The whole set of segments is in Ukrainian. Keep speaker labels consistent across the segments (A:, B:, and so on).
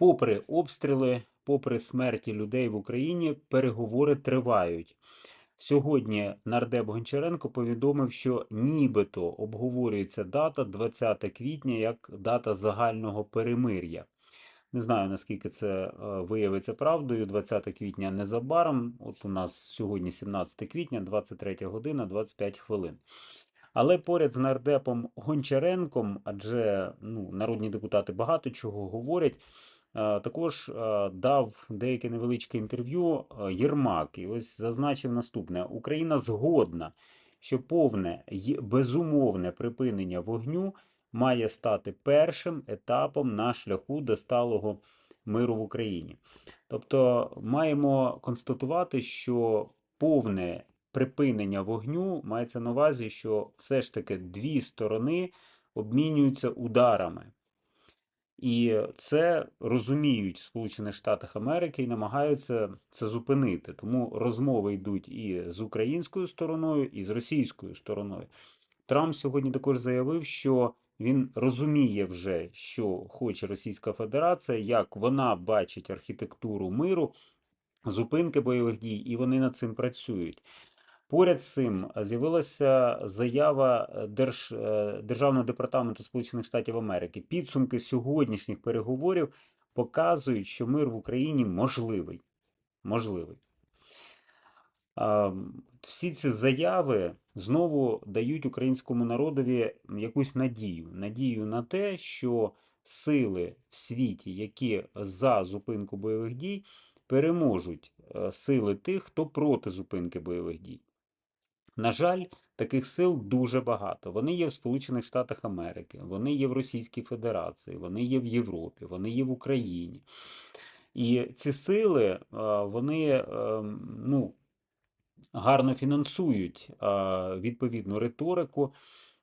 A: попри обстріли, попри смерті людей в Україні, переговори тривають. Сьогодні нардеп Гончаренко повідомив, що нібито обговорюється дата 20 квітня як дата загального перемир'я. Не знаю, наскільки це е, виявиться правдою. 20 квітня незабаром. От у нас сьогодні 17 квітня, 23 година, 25 хвилин. Але поряд з нардепом Гончаренком, адже ну, народні депутати багато чого говорять, також е, дав деяке невеличке інтерв'ю е, Єрмак. І ось зазначив наступне: Україна згодна, що повне безумовне припинення вогню має стати першим етапом на шляху до сталого миру в Україні. Тобто маємо констатувати, що повне припинення вогню мається на увазі, що все ж таки дві сторони обмінюються ударами. І це розуміють Сполучених Штатах Америки і намагаються це зупинити. Тому розмови йдуть і з українською стороною, і з російською стороною. Трамп сьогодні також заявив, що він розуміє вже, що хоче Російська Федерація, як вона бачить архітектуру миру, зупинки бойових дій, і вони над цим працюють. Поряд з цим з'явилася заява е, Держ... е, Державного департаменту Сполучених Штатів Америки. Підсумки сьогоднішніх переговорів показують, що мир в Україні можливий. Можливий. Всі ці заяви знову дають українському народові якусь надію. Надію на те, що сили в світі, які за зупинку бойових дій, переможуть е, сили тих, хто проти зупинки бойових дій. На жаль, таких сил дуже багато. Вони є в Сполучених Штатах Америки, вони є в Російській Федерації, вони є в Європі, вони є в Україні. І ці сили, е, вони ем, ну, гарно фінансують е, відповідну риторику.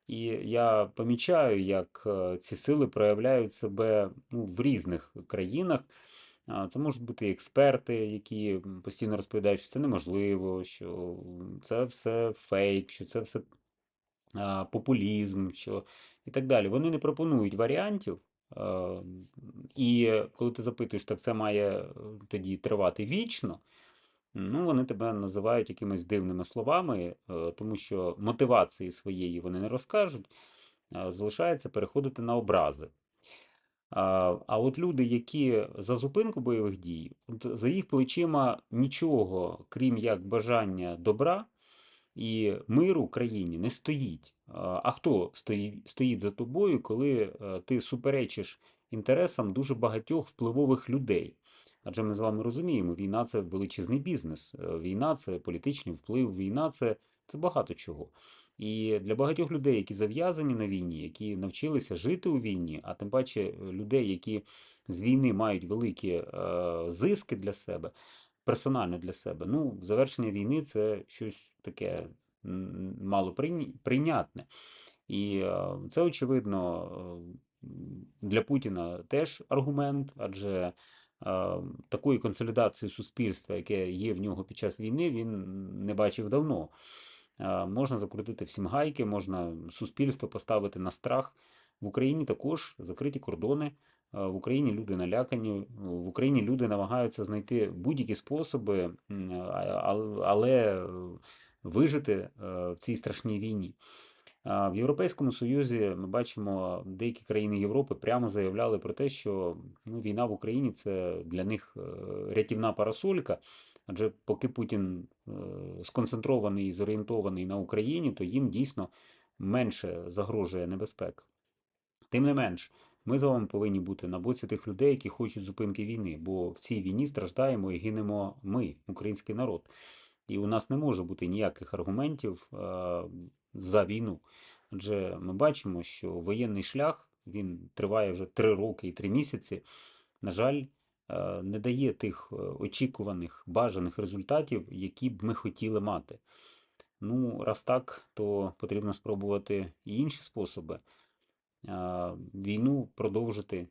A: І я помічаю, як е, ці сили проявляють себе ну, в різних країнах. Це можуть бути експерти, які постійно розповідають, що це неможливо, що це все фейк, що це все популізм, що і так далі. Вони не пропонують варіантів. І коли ти запитуєш, так це має тоді тривати вічно. Ну, вони тебе називають якимись дивними словами, тому що мотивації своєї вони не розкажуть, залишається переходити на образи. А от люди, які за зупинку бойових дій, от за їх плечима нічого, крім як бажання добра і миру країні, не стоїть. А хто стоїть, стоїть за тобою, коли е, ти суперечиш інтересам дуже багатьох впливових людей? Адже ми з вами розуміємо, війна це величезний бізнес, е, війна це політичний вплив, війна це, це багато чого. І для багатьох людей, які зав'язані на війні, які навчилися жити у війні, а тим паче е, людей, які з війни мають великі е, зиски для себе, персонально для себе, ну, завершення війни це щось таке мало прийнятне. І е, це, очевидно, е, для Путіна теж аргумент, адже. Е, такої консолідації суспільства, яке є в нього під час війни, він не бачив давно. Можна закрутити всім гайки, можна суспільство поставити на страх. В Україні також закриті кордони. В Україні люди налякані, в Україні люди намагаються знайти будь-які способи, але вижити е, в цій страшній війні. В Європейському Союзі ми бачимо, деякі країни Європи прямо заявляли про те, що ну, війна в Україні це для них е, рятівна парасолька. Адже поки Путін е, сконцентрований і зорієнтований на Україні, то їм дійсно менше загрожує небезпека. Тим не менш, ми з вами повинні бути на боці тих людей, які хочуть зупинки війни, бо в цій війні страждаємо і гинемо ми, український народ. І у нас не може бути ніяких аргументів е, за війну. Адже ми бачимо, що воєнний шлях він триває вже три роки і три місяці. На жаль, не дає тих е, очікуваних бажаних результатів, які б ми хотіли мати. Ну, раз так, то потрібно спробувати і інші способи. Війну продовжити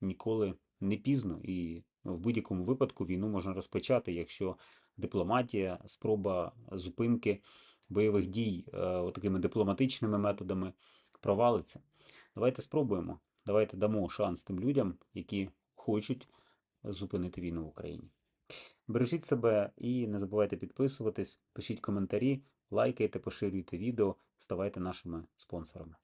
A: ніколи не пізно, і в будь-якому випадку війну можна розпочати, якщо дипломатія, спроба зупинки бойових дій е, такими дипломатичними методами провалиться. Давайте спробуємо. Давайте дамо шанс тим людям, які хочуть зупинити війну в Україні. Бережіть себе і не забувайте підписуватись, пишіть коментарі, лайкайте, поширюйте відео, ставайте нашими спонсорами.